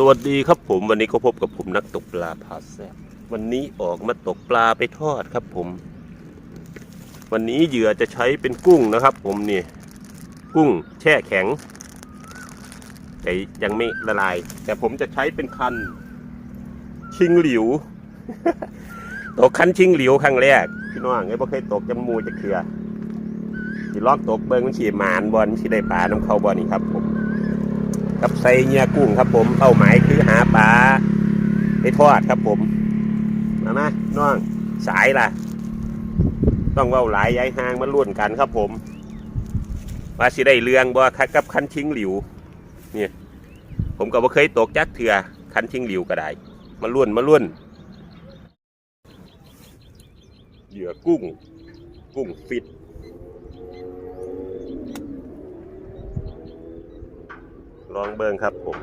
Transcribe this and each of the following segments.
สวัสดีครับผมวันนี้ก็พบกับผมนักตกปลาพาแซบวันนี้ออกมาตกปลาไปทอดครับผม วันนี้เหยื่อจะใช้เป็นกุ้งนะครับ ผมนี่กุ้งแช่แข็ง แต่ยังไม่ละลาย แต่ผมจะใช้เป็นคัน ชิงหลิว ตกคันชิงหลิวครั้งแรกพี่น้องไอ้บ่เคยตกจมูกจะเคือสิลอกตกเบิ้งมันฉีหมานบอลฉีได้ปลาน้ำเข้าบอลนี่ครับผม กับใส่เงียกุ้งครับผมเป้าหมายคือหาปลาไปทอดครับผม มามาน้องสายล่ะ ต้องเว่าหลายย้ายหางมาล้วนกันครับผมว่าสิได้เรื่องบ่คักกับคันชิงหลิวเนี่ยผมก็บ่เคยตกจักเถื่อคันชิงหลิวก็ได้ มาล้วนมาล้วนเหยื่อกุ้ง กุ้งฟิต ลองเบิ่งครับผม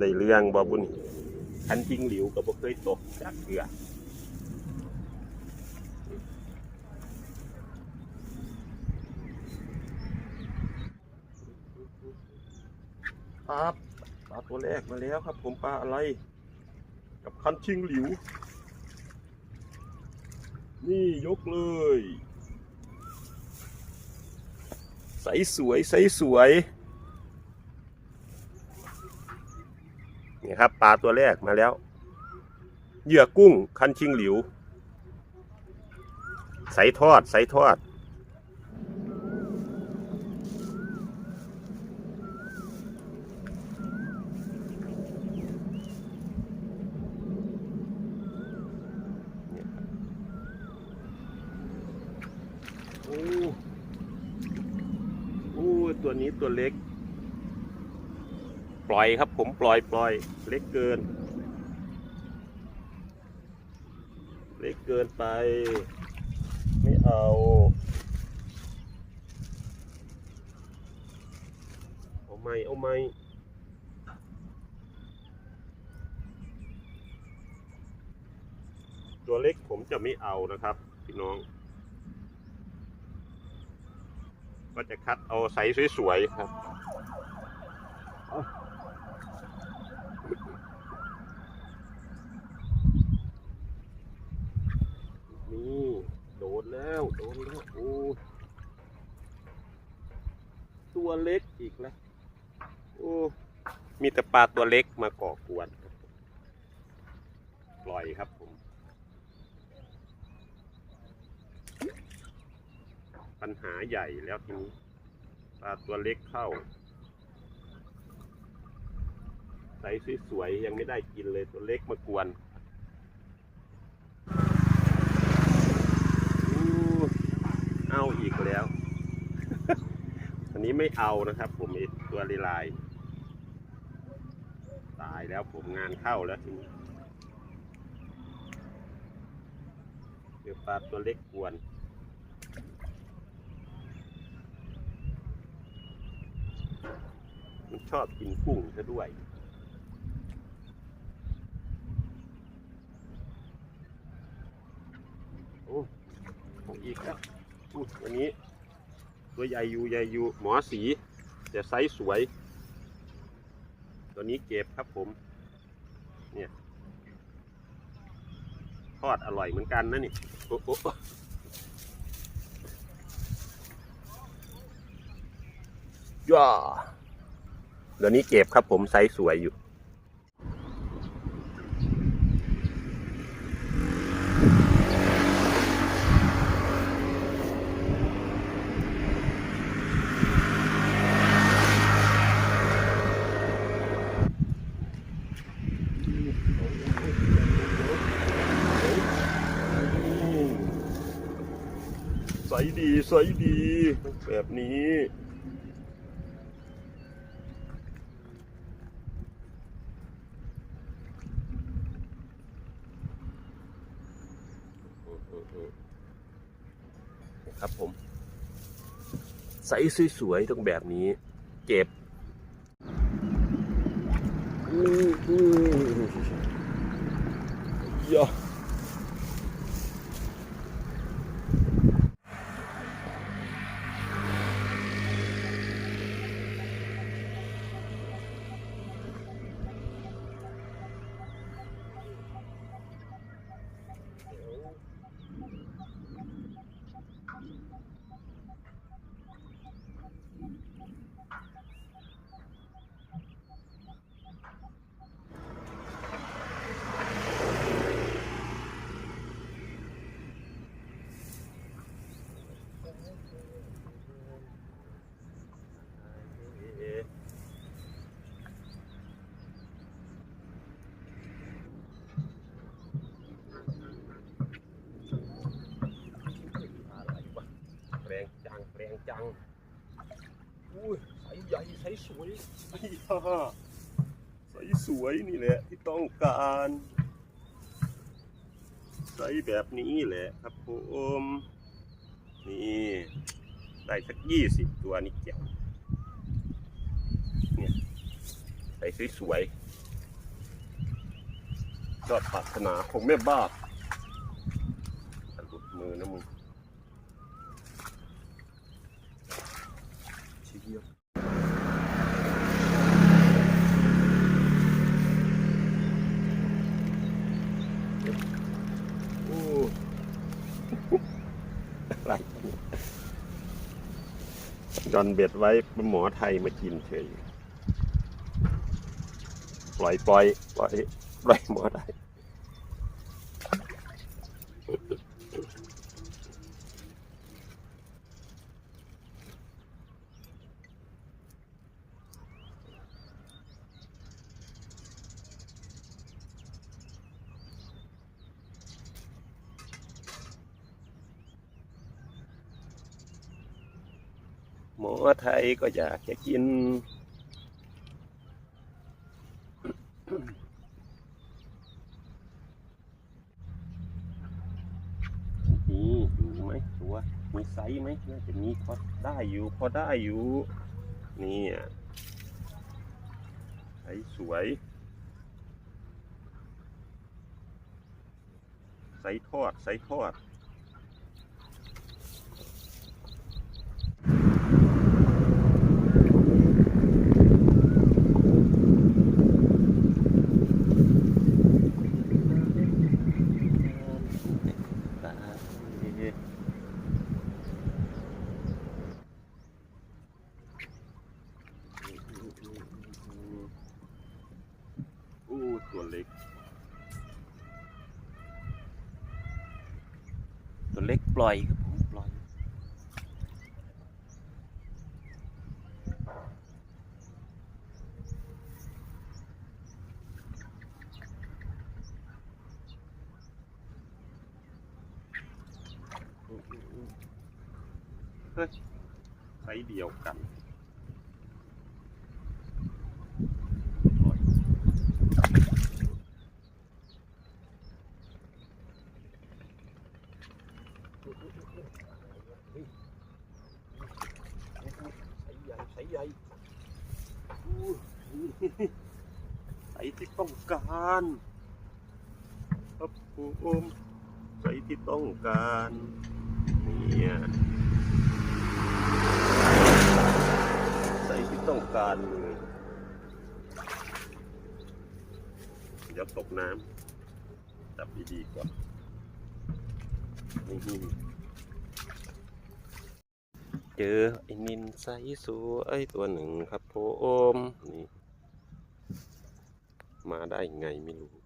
ในเรื่องบอบุญคันทิ้งหลิวกับบ่เคยตกจากเรือครับปลาตัวแรกมาแล้วครับ ผมปลาอะไร กับคันชิงหลิว นี่ยกเลย ใสสวยใสสวยนี่ครับปลาตัวแรกมาแล้ว เหยื่อกุ้งคันชิงหลิว ใสทอดใสทอดโอ้ ตัวนี้ตัวเล็ก ปล่อยครับผมปล่อยปล่อย เล็กเกิน เล็กเกินไป ไม่เอาเอาไม่เอาไม่ตัวเล็กผมจะไม่เอานะครับ พี่น้อง ก็จะคัดเอาใสสวยๆครับนี่โดนแล้วโดนแล้วโอ้ตัวเล็กอีกแล้วโอ้มีแต่ปลาตัวเล็กมาก่อกวนปล่อยครับผม ปัญหาใหญ่แล้วทีนี้ปลาตัวเล็กเข้าใสสวยๆยังไม่ได้กินเลยตัวเล็กมากวนอู้เอาอีกแล้ว อันนี้ไม่เอานะครับ ผมตัวลีลายตายแล้วผมงานเข้าแล้วทีนี้เดี๋ยวปลาตัวเล็กกวน มันชอบกินกุ้งซะด้วย โอ้ของอีกแล้วอู้วันนี้ ตัวใหญ่อยู่ใหญ่อยู่หมอสี แต่ไซส์สวย ตัวนี้เก็บครับผม เนี่ยทอดอร่อยเหมือนกันนะนี่โอ้โอ้ย่า เดี๋ยวนี้เก็บครับผมไซส์สวยอยู่ ใสดี ใสดี แบบนี้ ครับผม ใสสวยๆต้องแบบนี้เก็บอู้อู้ยะ จัง อุ้ยใสใหญ่ใสสวยไอ้ห่าใสสวยนี่แหละที่ต้องการใสแบบนี้แหละครับผมนี่ได้สักยี่สิบตัวนี่เจ๋วเนี่ยใสสวยๆยอดปรารถนาของแม่บ้านหลุดมือนะมึงเชียว โอ้อะไร จอนเบ็ดไว้หมอไทยมากินเฉยปล่อยปล่อยปล่อยปล่อยหมอ ไทยหมอไทยก็อยากจะกินนี่อยู่ไหมตัวมีไซส์ไหมน่าจะมีพอได้อยู่ พอได้อยู่ นี่อะไซส์สวย ไซส์ทอด ไซส์ทอด ตาเอ๊ะโอ้ ตัวเล็ก ตัวเล็กปล่อยครับผมปล่อย เฮ้ยไซส์เดียวกันไซส์ใหญ่ไซส์ ใหญ่อู้ไซส์ที่ต้องการครับผมไซส์ที่ต้องการเนี่ยใส่ที่ต้องการเลยเดี๋ยวตกน้ำจับดีๆก่อนนี่ จอไอ้นินใสสวยตัวหนึ่งครับผมนี่ มาได้ไงไม่รู้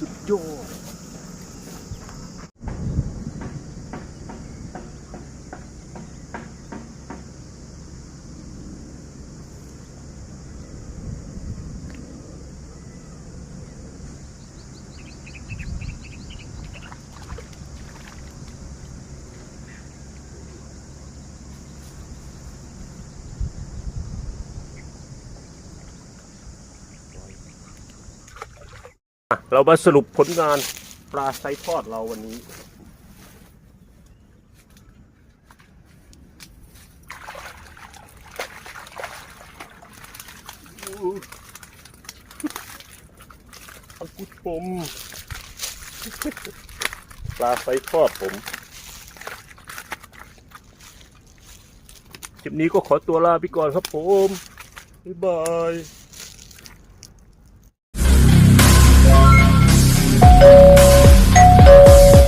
สุดยอด เรามาสรุปผลงานปลาไซทอดเราวันนี้โท่านผู้ชมปลาไฟทอดผมคลิปนี้ก็ขอตัวลาไปก่อนครับผม บ๊ายบาย